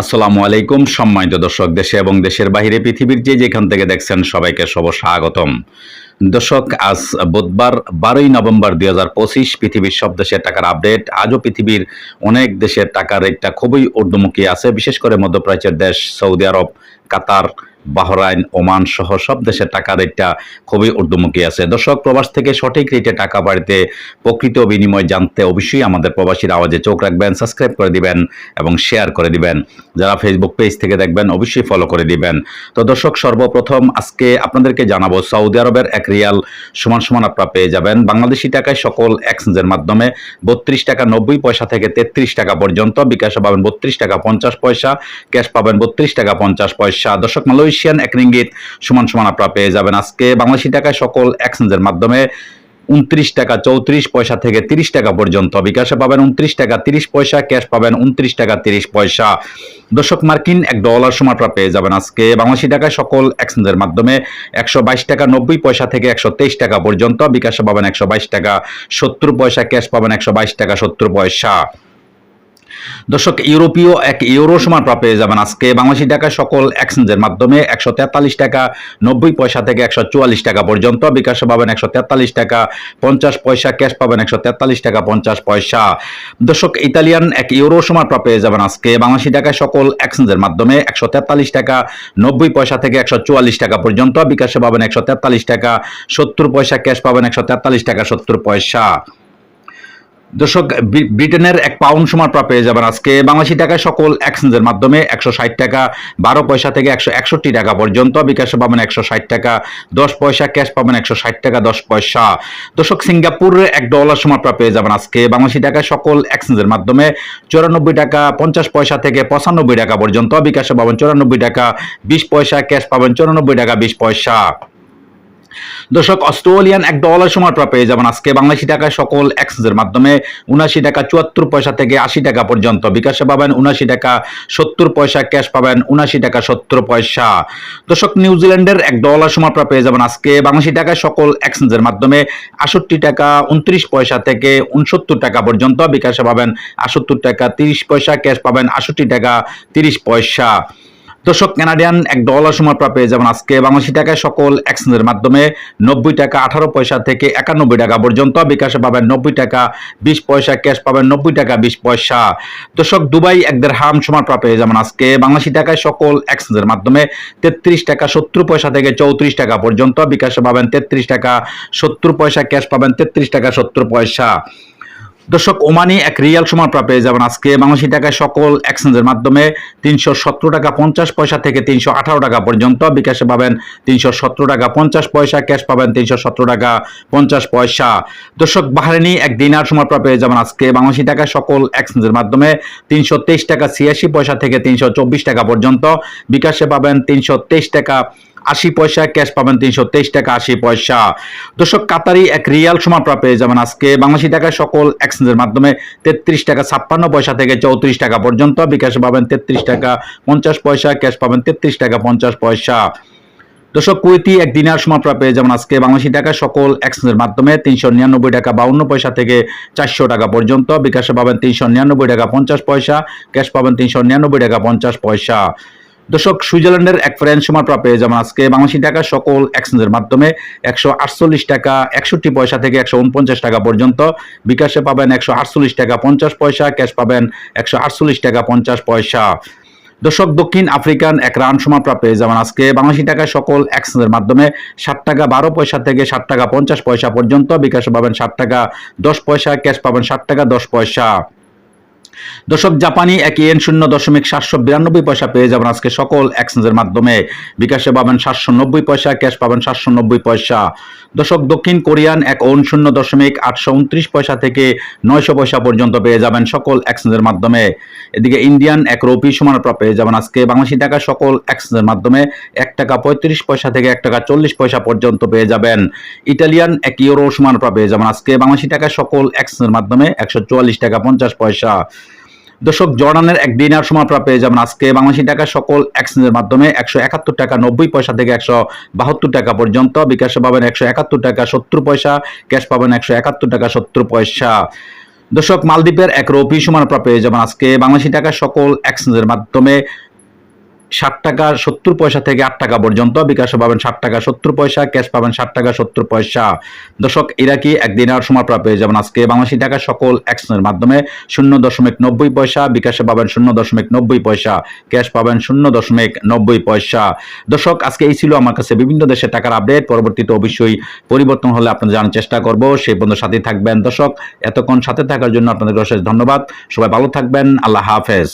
আসসালামু আলাইকুম, সম্মানিত দর্শক, দেশে এবং দেশের বাহিরে পৃথিবীর যে যেখান থেকে দেখছেন সবাইকে সব স্বাগতম। দর্শক, আজ বুধবার, বারোই নভেম্বর দুই হাজার পঁচিশ, পৃথিবীর সব দেশের টাকার আপডেট। আজও পৃথিবীর অনেক দেশের টাকার রেটটা খুবই ঊর্ধ্বমুখী আছে, বিশেষ করে মধ্যপ্রাচ্যের দেশ Saudi Arab, Qatar Bahrain, Oman সহ সব দেশের টাকা রেটটা খুবই ঊর্ধ্বমুখী আছে। দর্শক, প্রবাস থেকে সঠিক রেটে টাকা বাড়িতে প্রকৃত বিনিময় জানতে অবশ্যই আমাদের প্রবাসীর আওয়াজে চোখ রাখবেন, সাবস্ক্রাইব করে দিবেন এবং শেয়ার করে দিবেন। যারা ফেসবুক পেজ থেকে দেখবেন, অবশ্যই ফলো করে দিবেন। তো দর্শক, সর্বপ্রথম আজকে আপনাদেরকে জানাব, সৌদি আরবের এক রিয়াল সমান সমান আপনারা পেয়ে যাবেন। বাংলাদেশি টাকায় সকল এক্সচেঞ্জের মাধ্যমে বত্রিশ টাকা নব্বই পয়সা থেকে তেত্রিশ টাকা পর্যন্ত। বিকাশে পাবেন বত্রিশ টাকা পঞ্চাশ পয়সা, ক্যাশ পাবেন বত্রিশ টাকা পঞ্চাশ পয়সা। দর্শক মালয়েশিয়ান এক রিঙ্গিত সমান সমান আপনারা পেয়ে যাবেন। আজকে বাংলাদেশি টাকায় সকল এক্সচেঞ্জের মাধ্যমে উনত্রিশ টাকা চৌত্রিশ পয়সা থেকে তিরিশ টাকা পর্যন্ত বিকাশে পাবেন। উনত্রিশ টাকা তিরিশ পয়সা, ক্যাশ পাবেন উনত্রিশ টাকা তিরিশ পয়সা। দর্শক, মার্কিন এক ডলার সময় আপনারা পেয়ে যাবেন আজকে। বাংলাদেশি টাকায় সকল এক্সচেঞ্জের মাধ্যমে একশো বাইশ টাকা নব্বই পয়সা থেকে একশো তেইশ টাকা পর্যন্ত বিকাশে পাবেন একশো বাইশ টাকা সত্তর পয়সা, ক্যাশ পাবেন একশো বাইশ টাকা সত্তর পয়সা। দর্শক, ইউরোপীয় এক ইউরো সমান পেয়ে যাবেন। আজকে বাংলাদেশি টাকা সকল এক্সচেঞ্জের মাধ্যমে একশো তেতাল্লিশ টাকা, নব্বই পয়সা থেকে একশো চুয়াল্লিশ টাকা পর্যন্ত। বিকাশে পাবেন একশো তেতাল্লিশ টাকা, পঞ্চাশ পয়সা, ক্যাশ পাবেন একশো তেতাল্লিশ টাকা, পঞ্চাশ পয়সা। দর্শক, ইতালিয়ান এক ইউরো সমান পেয়ে যাবেন আজকে। বাংলাদেশি টাকায় সকল এক্সচেঞ্জের মাধ্যমে একশো তেতাল্লিশ টাকা, নব্বই পয়সা থেকে একশো চুয়াল্লিশ টাকা পর্যন্ত। বিকাশে পাবেন একশো তেতাল্লিশ টাকা, সত্তর পয়সা, ক্যাশ পাবেন একশো তেতাল্লিশ টাকা, সত্তর পয়সা। দর্শক ব্রিটেনের এক পাউন্ড সমান পেয়ে যাবেন আজকে। বাংলাদেশি টাকায় সকল এক্সচেঞ্জের মাধ্যমে একশো ষাট টাকা, বারো পয়সা থেকে একশো একষট্টি টাকা পর্যন্ত। বিকাশে পাবেন একশো ষাট টাকা, দশ পয়সা, ক্যাশ পাবেন একশো ষাট টাকা, দশ পয়সা। দর্শক, সিঙ্গাপুরে এক ডলার সমান পেয়ে যাবেন আজকে। বাংলাদেশি টাকায় সকল এক্সচেঞ্জের মাধ্যমে চুরানব্বই টাকা, পঞ্চাশ পয়সা থেকে পঁচানব্বই টাকা পর্যন্ত। বিকাশে পাবেন চুরানব্বই টাকা, বিশ পয়সা, ক্যাশ পাবেন চুরানব্বই টাকা, বিশ পয়সা। দর্শক, অস্ট্রেলিয়ান এক ডলার সময় প্রাপ্য পেয়ে যাবেন আজকে বাংলাদেশি টাকায় সকল এক্সচেঞ্জের মাধ্যমে। উনাশি টাকা চুয়াত্তর পয়সা থেকে আশি টাকা পর্যন্ত বিকাশে পাবেন উনাশি টাকা সত্তর পয়সা ক্যাশ পাবেন উনাশি টাকা সত্তর পয়সা। দর্শক নিউজিল্যান্ডের এক ডলার সময় প্রাপ্য পেয়ে যাবেন আজকে বাংলাদেশি টাকায় সকল এক্সচেঞ্জের মাধ্যমে। আষট্টি টাকা উনত্রিশ পয়সা থেকে উনসত্তর টাকা পর্যন্ত বিকাশে পাবেন আষট্টর টাকা তিরিশ পয়সা ক্যাশ পাবেন, আষট্টি টাকা তিরিশ পয়সা। দর্শক কানাডিয়ান এক ডলার সময় পেয়ে যাবেন আজকে। বাংলাদেশি টাকায় সকল এক্সচেঞ্জের মাধ্যমে নব্বই টাকা আঠারো পয়সা থেকে একানব্বই টাকা পর্যন্ত। বিকাশে পাবেন নব্বই টাকা বিশ পয়সা, ক্যাশ পাবেন নব্বই টাকা বিশ পয়সা। দর্শক, দুবাই এক দেড় হাম সময় পেয়ে যাবেন আজকে। বাংলাদেশি টাকায় সকল এক্সচেঞ্জের মাধ্যমে তেত্রিশ টাকা সত্তর পয়সা থেকে চৌত্রিশ টাকা পর্যন্ত। বিকাশে পাবেন তেত্রিশ টাকা সত্তর পয়সা, ক্যাশ পাবেন তেত্রিশ টাকা সত্তর পয়সা। দর্শক, ওমানি এক রিয়াল সমান পেয়ে যাবেন আজকে। বাংলাদেশি টাকায় সকল এক্সচেঞ্জের মাধ্যমে তিনশো সতেরো টাকা পঞ্চাশ পয়সা থেকে তিনশো আঠারো টাকা পর্যন্ত। বিকাশে পাবেন তিনশো সতেরো টাকা পঞ্চাশ পয়সা, ক্যাশ পাবেন তিনশো সতেরো টাকা পঞ্চাশ পয়সা। দর্শক, বাহারানি এক দিনার প্রাপ্য পেয়ে যাবেন আজকে। বাংলাদেশি টাকায় সকল এক্সচেঞ্জের মাধ্যমে তিনশো তেইশ টাকা ছিয়াশি পয়সা থেকে তিনশো চব্বিশ টাকা পর্যন্ত। বিকাশে পাবেন তিনশো তেইশ টাকা আশি পয়সা, ক্যাশ পাবেন তিনশো তেইশ টাকা আশি পয়সা। দর্শক, কাতারি এক রিয়াল সমান পেয়ে যাবেন আজকে বাংলাদেশি টাকায় সকল এক্সচেঞ্জের মাধ্যমে তেত্রিশ টাকা ছাপ্পান্ন পয়সা থেকে চৌত্রিশ টাকা পর্যন্ত। বিকাশে পাবেন তেত্রিশ টাকা পঞ্চাশ পয়সা, ক্যাশ পাবেন তেত্রিশ টাকা পঞ্চাশ পয়সা। দর্শক, কুয়েতি এক দিনার সময় প্রাপ্য পেয়ে যেমন আজকে বাংলাদেশি টাকা সকল এক্সচেঞ্জের মাধ্যমে তিনশো নিরানব্বই টাকা বাউন্ন পয়সা থেকে চারশো টাকা পর্যন্ত। বিকাশে পাবেন তিনশো নিরানব্বই টাকা পঞ্চাশ পয়সা, ক্যাশ পাবেন তিনশো নিরানব্বই টাকা পঞ্চাশ পয়সা। দর্শক, সুইজারল্যান্ডের এক ফ্রেন্ড সময় প্রাপ্য পেয়ে যেমন আজকে বাংলাদেশি টাকা সকল এক্সচেঞ্জের মাধ্যমে একশো আটচল্লিশ টাকা, একষট্টি পয়সা থেকে একশো উনপঞ্চাশ টাকা পর্যন্ত। বিকাশে পাবেন একশো আটচল্লিশ টাকা পঞ্চাশ পয়সা, ক্যাশ পাবেন একশো আটচল্লিশ টাকা পঞ্চাশ পয়সা। দর্শক, দক্ষিণ আফ্রিকান এক রান পেয়ে যাবেন আজকে বাংলাদেশি টাকা সকল এক্সচেঞ্জের মাধ্যমে ষাট টাকা বারো পয়সা থেকে ষাট টাকা পঞ্চাশ পয়সা পর্যন্ত। বিকাশে পাবেন ষাট টাকা দশ পয়সা, ক্যাশ পাবেন ষাট টাকা দশ পয়সা। দর্শক, জাপানি এক ইয়েন শূন্য দশমিক সাতশো বিরানব্বই পয়সা পেয়ে যাবেন আজকে সকল এক্সচেঞ্জের মাধ্যমে। বিকাশে পাবেন সাতশো নব্বই পয়সা, ক্যাশ পাবেন সাতশো নব্বই পয়সা। দর্শক, দক্ষিণ কোরিয়ান এক ওন শূন্য দশমিক আটশো উনত্রিশ পয়সা থেকে নয়শো পয়সা পর্যন্ত পেয়ে যাবেন সকল এক্সচেঞ্জের মাধ্যমে। এদিকে ইন্ডিয়ান এক রুপি সমান পেয়ে যাবেন আজকে বাংলাদেশি টাকা সকল এক্সচেঞ্জের মাধ্যমে। এক টাকা পঁয়ত্রিশ পয়সা থেকে এক টাকা চল্লিশ পয়সা পর্যন্ত পেয়ে যাবেন। ইটালিয়ান এক ইউরো সমান পেয়ে যাবেন আজকে বাংলাদেশি টাকা সকল এক্সচেঞ্জের মাধ্যমে। একশো চুয়াল্লিশ টাকা পঞ্চাশ পয়সা। দর্শক, জর্ডানের এক দিনার সময় আপনারা পেয়ে যাবেন আজকে বাংলাদেশি টাকা সকল এক্সচেঞ্জের মাধ্যমে একশো একাত্তর টাকা, নব্বই পয়সা থেকে একশো বাহাত্তর টাকা পর্যন্ত। বিকাশে পাবেন একশো একাত্তর টাকা, সত্তর পয়সা। ক্যাশ পাবেন একশো একাত্তর টাকা, সত্তর পয়সা। দর্শক, মালদ্বীপের এক রৌপি সমান পেয়ে যাবেন আজকে বাংলাদেশি টাকা সকল এক্সচেঞ্জের মাধ্যমে। ষাট টাকা সত্তর পয়সা থেকে আট টাকা পর্যন্ত। বিকাশে পাবেন ষাট টাকা সত্তর পয়সা, ক্যাশ পাবেন ষাট টাকা সত্তর পয়সা। দর্শক ইরাকি একদিন আর সময় পেয়ে যাবেন? আজকে বাংলাদেশি টাকা সকল এক্সচেঞ্জের মাধ্যমে শূন্য দশমিক নব্বই পয়সা, বিকাশে পাবেন শূন্য দশমিক নব্বই পয়সা, ক্যাশ পাবেন শূন্য দশমিক নব্বই পয়সা। দর্শক, আজকে এই ছিল আমার কাছে বিভিন্ন দেশের টাকার আপডেট। পরবর্তীতে অবশ্যই পরিবর্তন হলে আপনাদের জানার চেষ্টা করব। সেই পর্যন্ত সাথে থাকবেন। দর্শক, এতক্ষণ সাথে থাকার জন্য আপনাদের অশেষ ধন্যবাদ। সবাই ভালো থাকবেন। আল্লাহ হাফেজ।